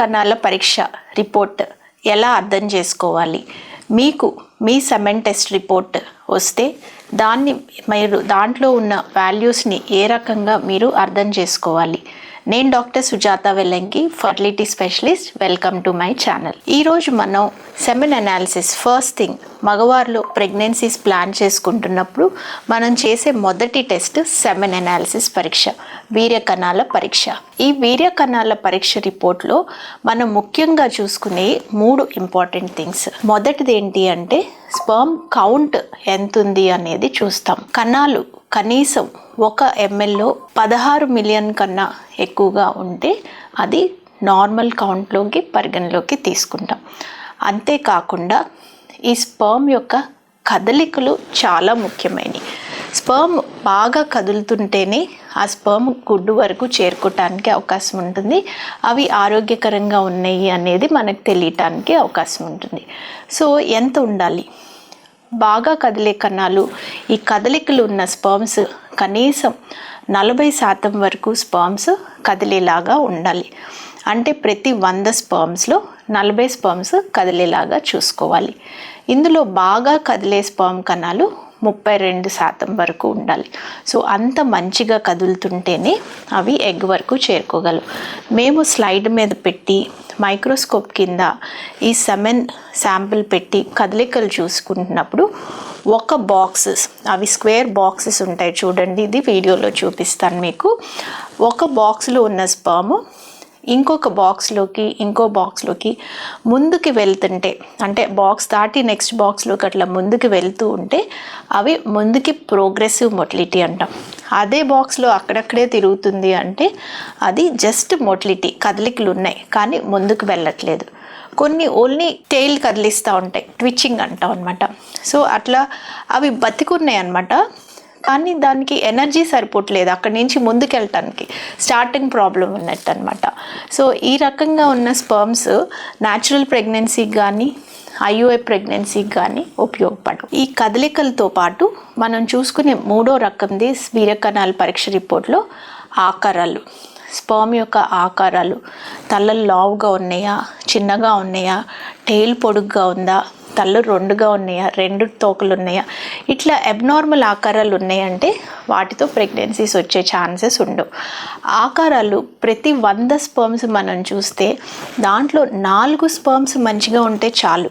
కణాల పరీక్ష రిపోర్ట్ ఎలా అర్థం చేసుకోవాలి? మీకు మీ సెమెన్ టెస్ట్ రిపోర్ట్ వస్తే దాన్ని మీరు దాంట్లో ఉన్న వాల్యూస్ని ఏ రకంగా మీరు అర్థం చేసుకోవాలి? నేను doctor Sujatha Vellanki fertility specialist. Welcome to my channel. ఈరోజు మనం సెమెన్ అనాలిసిస్ ఫస్ట్ థింగ్ మగవారిలో ప్రెగ్నెన్సీస్ ప్లాన్ చేసుకుంటున్నప్పుడు మనం చేసే మొదటి టెస్ట్ సెమెన్ అనాలిసిస్ పరీక్ష. వీర్య కణాల పరీక్ష. ఈ వీర్య కణాల పరీక్ష రిపోర్ట్లో మనం ముఖ్యంగా చూసుకునే మూడు ఇంపార్టెంట్ థింగ్స్. మొదటిది ఏంటి అంటే స్పర్మ్ కౌంట్ ఎంత ఉంది అనేది చూస్తాం. కణాలు కనీసం ఒక ఎంఎల్లో పదహారు మిలియన్ కన్నా ఎక్కువగా ఉంటే అది నార్మల్ కౌంట్లోకి పరిగణలోకి తీసుకుంటాం. అంతేకాకుండా ఈ స్పర్మ్ యొక్క కదలికలు చాలా ముఖ్యమైనవి. స్పర్మ్ బాగా కదులుతుంటేనే ఆ స్పర్మ్ గుడ్డు వరకు చేరుకోవటానికి అవకాశం ఉంటుంది. అవి ఆరోగ్యకరంగా ఉన్నాయి అనేది మనకు తెలియటానికి అవకాశం ఉంటుంది. సో ఎంత ఉండాలి? బాగా కదిలే కణాలు ఈ కదలికలు ఉన్న స్పర్మ్స్ కనీసం నలభై శాతం వరకు స్పర్మ్స్ కదిలేలాగా ఉండాలి. అంటే ప్రతి వంద స్పర్మ్స్లో నలభై స్పర్మ్స్ కదిలేలాగా చూసుకోవాలి. ఇందులో బాగా కదిలే స్పర్మ్ కణాలు ముప్పై రెండు శాతం వరకు ఉండాలి. సో అంత మంచిగా కదులుతుంటేనే అవి ఎగ్ వరకు చేరుకోగలవు. మేము స్లైడ్ మీద పెట్టి మైక్రోస్కోప్ కింద ఈ సెమెన్ శాంపిల్ పెట్టి కదలికలు చూసుకుంటున్నప్పుడు ఒక బాక్సెస్ అవి స్క్వేర్ బాక్సెస్ ఉంటాయి చూడండి ఇది వీడియోలో చూపిస్తాను మీకు. ఒక బాక్స్లో ఉన్న స్పర్మ్ ఇంకొక బాక్స్లోకి ఇంకో బాక్స్లోకి ముందుకు వెళ్తుంటే అంటే బాక్స్ దాటి నెక్స్ట్ బాక్స్లోకి అట్లా ముందుకు వెళ్తూ ఉంటే అవి ముందుకి ప్రోగ్రెసివ్ మొటిలిటీ అంటాం. అదే బాక్స్లో అక్కడక్కడే తిరుగుతుంది అంటే అది జస్ట్ మొటిలిటీ కదలికలు ఉన్నాయి కానీ ముందుకు వెళ్ళట్లేదు. కొన్ని ఓన్లీ టెయిల్ కదిలిస్తూ ఉంటాయి ట్విచ్చింగ్ అంటాం అనమాట సో అట్లా అవి బతికున్నాయి అనమాట కానీ దానికి ఎనర్జీ సరిపోవట్లేదు. అక్కడి నుంచి ముందుకెళ్ళటానికి స్టార్టింగ్ ప్రాబ్లం ఉన్నట్టు అనమాట సో ఈ రకంగా ఉన్న స్పర్మ్స్ న్యాచురల్ ప్రెగ్నెన్సీకి కానీ ఐయుఐ ప్రెగ్నెన్సీకి కానీ ఉపయోగపడవు. ఈ కదలికలతో పాటు మనం చూసుకునే మూడో రకంది వీరకణాల పరీక్ష రిపోర్ట్లో ఆకారాలు. స్పర్మ్ యొక్క ఆకారాలు తలలు లావుగా ఉన్నాయా చిన్నగా ఉన్నాయా టెయిల్ పొడుగ్గా ఉందా తల్లు రెండుగా ఉన్నాయా? రెండు తోకలు ఉన్నాయా? ఇట్లా అబ్నార్మల్ ఆకారాలు ఉన్నాయంటే వాటితో ప్రెగ్నెన్సీస్ వచ్చే ఛాన్సెస్ ఉండవు. ఆకారాలు ప్రతి వంద స్పర్మ్స్ మనం చూస్తే దాంట్లో నాలుగు స్పర్మ్స్ మంచిగా ఉంటే చాలు.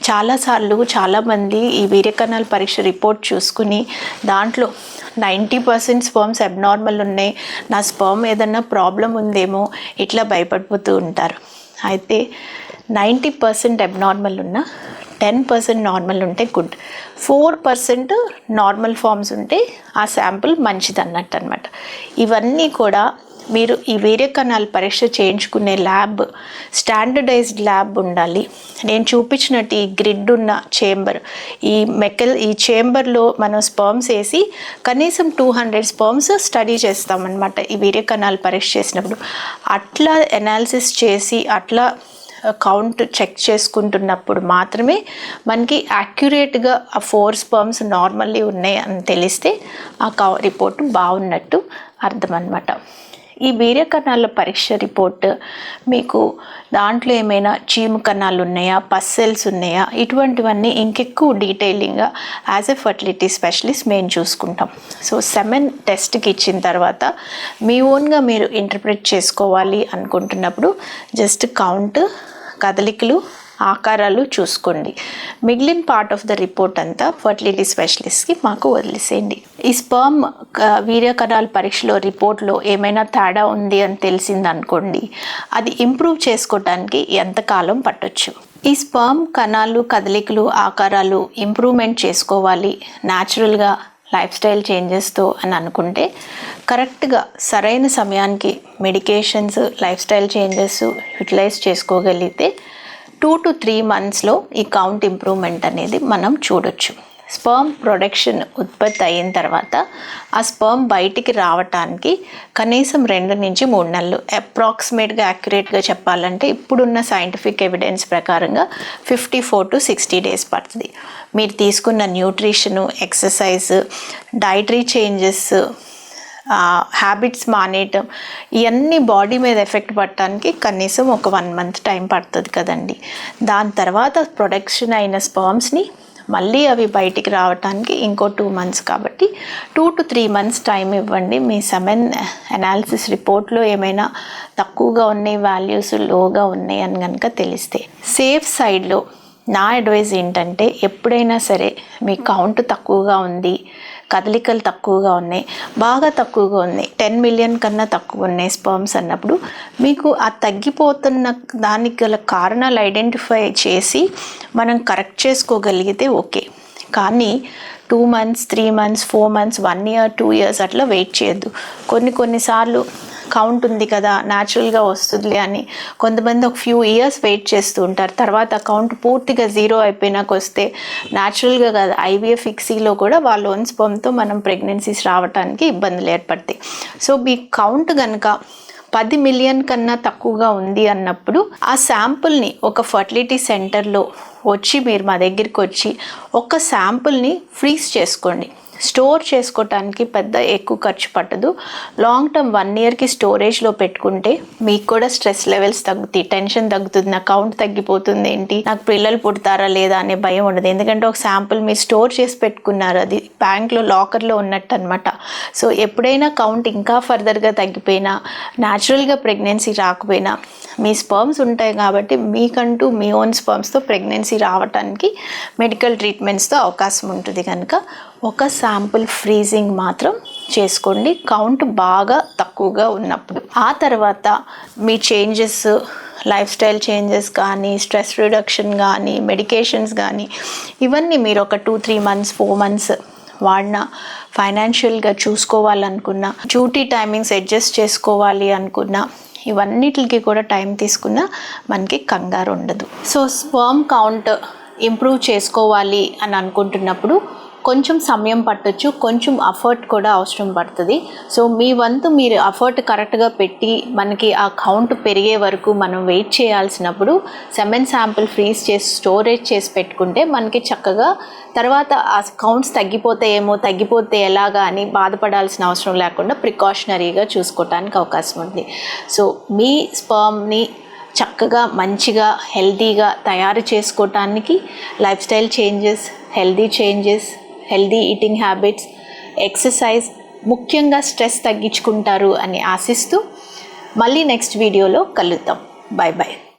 చాలాసార్లు చాలామంది ఈ వీర్యకణాల పరీక్ష రిపోర్ట్ చూసుకుని దాంట్లో నైంటీ పర్సెంట్ స్పర్మ్స్ అబ్నార్మల్ ఉన్నాయి. నా స్పర్మ్ ఏదన్నా ప్రాబ్లం ఉందేమో ఇట్లా భయపడిపోతూ ఉంటారు. అయితే నైంటీ పర్సెంట్ అబ్నార్మల్ ఉన్న టెన్ పర్సెంట్ నార్మల్ ఉంటే good four percent normal forms ఉంటే ఆ శాంపుల్ మంచిది అన్నట్టు అనమాట ఇవన్నీ కూడా మీరు ఈ వేరే కణాల పరీక్ష చేయించుకునే ల్యాబ్ స్టాండర్డైజ్డ్ ల్యాబ్ ఉండాలి. నేను చూపించినట్టు ఈ గ్రిడ్ ఉన్న చేంబర్ ఈ మెకల్ ఈ చేంబర్లో మనం స్పర్మ్స్ వేసి కనీసం టూ హండ్రెడ్ స్పర్మ్స్ స్టడీ చేస్తామన్నమాట ఈ వీర్య కణాల పరీక్ష చేసినప్పుడు. అట్లా ఎనాలిసిస్ చేసి అట్లా కౌంట్ చెక్ చేసుకుంటున్నప్పుడు మాత్రమే మనకి యాక్యురేట్గా ఆ ఫోర్ స్పర్మ్స్ నార్మల్లీ ఉన్నాయి అని తెలిస్తే ఆ కౌ రిపోర్ట్ బాగున్నట్టు అర్థం అనమాట ఈ వీర్య కణాల పరీక్ష రిపోర్ట్ మీకు దాంట్లో ఏమైనా చీము కణాలు ఉన్నాయా పస్సెల్స్ ఉన్నాయా? ఇటువంటివన్నీ ఇంకెక్కువ డీటెయిలింగ్గా యాజ్ ఎ ఫర్టిలిటీ స్పెషలిస్ట్ మేము చూసుకుంటాం. సో సెమెన్ టెస్ట్కి ఇచ్చిన తర్వాత మీ ఓన్గా మీరు ఇంటర్ప్రిట్ చేసుకోవాలి అనుకుంటున్నప్పుడు జస్ట్ కౌంట్ కదలికలు ఆకారాలు చూసుకోండి. మిగిలిన పార్ట్ ఆఫ్ ద రిపోర్ట్ అంతా ఫర్టిలిటీ స్పెషలిస్ట్కి మాకు వదిలేసేయండి. ఈ స్పర్మ్ వీర్యకణాల పరీక్షలో రిపోర్ట్లో ఏమైనా తేడా ఉంది అని తెలిసింది అనుకోండి అది ఇంప్రూవ్ చేసుకోవటానికి ఎంతకాలం పట్టొచ్చు? ఈ స్పర్మ్ కణాలు కదలికలు ఆకారాలు ఇంప్రూవ్మెంట్ చేసుకోవాలి న్యాచురల్గా లైఫ్ స్టైల్ చేంజెస్తో అని అనుకుంటే కరెక్ట్గా సరైన సమయానికి medications lifestyle changes utilize చేసుకోగలిగితే టూ టు త్రీ మంత్స్లో ఈ కౌంట్ ఇంప్రూవ్మెంట్ అనేది మనం చూడొచ్చు. స్పర్మ్ ప్రొడక్షన్ ఉత్పత్తి అయిన తర్వాత ఆ స్పర్మ్ బయటికి రావటానికి కనీసం రెండు నుంచి మూడు నెలలు అప్రాక్సిమేట్గా యాక్యురేట్గా చెప్పాలంటే ఇప్పుడున్న సైంటిఫిక్ ఎవిడెన్స్ ప్రకారంగా fifty four to sixty days పడుతుంది. మీరు తీసుకున్న nutrition exercise dietary changes habits మానేయటం. ఇవన్నీ బాడీ మీద ఎఫెక్ట్ పడటానికి కనీసం ఒక వన్ మంత్ టైం పడుతుంది కదండి. దాని తర్వాత ప్రొడక్షన్ అయిన స్పర్మ్స్ని మళ్ళీ అవి బయటికి రావడానికి ఇంకో టూ మంత్స్ కాబట్టి two to three months time ఇవ్వండి. మీ సెమెన్ అనాలిసిస్ రిపోర్ట్లో ఏమైనా తక్కువగా ఉన్నాయి వాల్యూస్ లోగా ఉన్నాయి అని కనుక తెలిస్తే. సేఫ్ సైడ్లో నా అడ్వైజ్ ఏంటంటే ఎప్పుడైనా సరే మీ కౌంట్ తక్కువగా ఉంది కదలికలు తక్కువగా ఉన్నాయి. బాగా తక్కువగా ఉన్నాయి. టెన్ మిలియన్ కన్నా తక్కువ ఉన్నాయి స్పర్మ్స్ అన్నప్పుడు. మీకు ఆ తగ్గిపోతున్న దానికి గల కారణాలు ఐడెంటిఫై చేసి మనం కరెక్ట్ చేసుకోగలిగితే ఓకే. కానీ two months three months four months one year two years అట్లా వెయిట్ చేయొద్దు. కొన్ని కొన్నిసార్లు కౌంట్ ఉంది కదా న్యాచురల్గా వస్తుంది అని. కొంతమంది ఒక ఫ్యూ ఇయర్స్ వెయిట్ చేస్తూ ఉంటారు. తర్వాత కౌంట్ పూర్తిగా జీరో అయిపోయినాక వస్తే న్యాచురల్గా కాదు ఐవీఎఫ్ ఫిక్సీలో కూడా వాళ్ళ ఓన్ స్పమ్తో మనం ప్రెగ్నెన్సీస్ రావడానికి ఇబ్బందులు ఏర్పడతాయి. సో మీ కౌంట్ కనుక పది మిలియన్ కన్నా తక్కువగా ఉంది అన్నప్పుడు ఆ శాంపుల్ని ఒక ఫర్టిలిటీ సెంటర్లో వచ్చి మీరు మా దగ్గరికి వచ్చి ఒక శాంపుల్ని ఫ్రీజ్ చేసుకోండి. స్టోర్ చేసుకోవటానికి పెద్ద ఎక్కువ ఖర్చు పట్టదు. లాంగ్ టర్మ్ వన్ ఇయర్కి స్టోరేజ్లో పెట్టుకుంటే మీకు కూడా స్ట్రెస్ లెవెల్స్ తగ్గుతాయి. టెన్షన్ తగ్గుతుంది. నా కౌంట్ తగ్గిపోతుంది ఏంటి? నాకు పిల్లలు పుడతారా లేదా అనే భయం ఉండదు. ఎందుకంటే ఒక శాంపుల్ మీరు స్టోర్ చేసి పెట్టుకున్నారు. అది బ్యాంక్లో లాకర్లో ఉన్నట్టు అనమాట సో ఎప్పుడైనా కౌంట్ ఇంకా ఫర్దర్గా తగ్గిపోయినా న్యాచురల్గా ప్రెగ్నెన్సీ రాకపోయినా మీ స్పర్మ్స్ ఉంటాయి కాబట్టి మీకంటూ మీ ఓన్ స్పర్మ్స్తో ప్రెగ్నెన్సీ రావడానికి మెడికల్ ట్రీట్మెంట్స్తో అవకాశం ఉంటుంది కనుక ఒక శాంపుల్ ఫ్రీజింగ్ మాత్రం చేసుకోండి. కౌంట్ బాగా తక్కువగా ఉన్నప్పుడు. ఆ తర్వాత మీ చేంజెస్ లైఫ్ స్టైల్ చేంజెస్ కానీ స్ట్రెస్ రిడక్షన్ కానీ మెడికేషన్స్ కానీ ఇవన్నీ మీరు ఒక two three months four months వాడిన ఫైనాన్షియల్గా చూసుకోవాలనుకున్న డ్యూటీ టైమింగ్స్ అడ్జస్ట్ చేసుకోవాలి అనుకున్నా ఇవన్నిటికి కూడా టైం తీసుకున్న మనకి కంగారు ఉండదు. సో స్పర్మ్ కౌంట్ ఇంప్రూవ్ చేసుకోవాలి అని అనుకుంటున్నప్పుడు కొంచెం సమయం పట్టొచ్చు కొంచెం అఫర్ట్ కూడా అవసరం పడుతుంది. సో మీ వంతు మీరు అఫర్ట్ కరెక్ట్గా పెట్టి మనకి ఆ కౌంట్ పెరిగే వరకు మనం వెయిట్ చేయాల్సినప్పుడు సెమెన్ శాంపుల్ ఫ్రీజ్ చేసి స్టోరేజ్ చేసి పెట్టుకుంటే మనకి చక్కగా తర్వాత ఆ కౌంట్స్ తగ్గిపోతాయేమో తగ్గిపోతే ఎలాగా అని బాధపడాల్సిన అవసరం లేకుండా ప్రికాషనరీగా చూసుకోవటానికి అవకాశం ఉంది. సో మీ స్పర్మ్ని చక్కగా మంచిగా హెల్తీగా తయారు చేసుకోవటానికి lifestyle changes healthy changes healthy eating habits exercise ముఖ్యంగా స్ట్రెస్ తగ్గించుకుంటారు అని ఆశిస్తూ మళ్ళీ నెక్స్ట్ వీడియోలో కలుద్దాం. Bye bye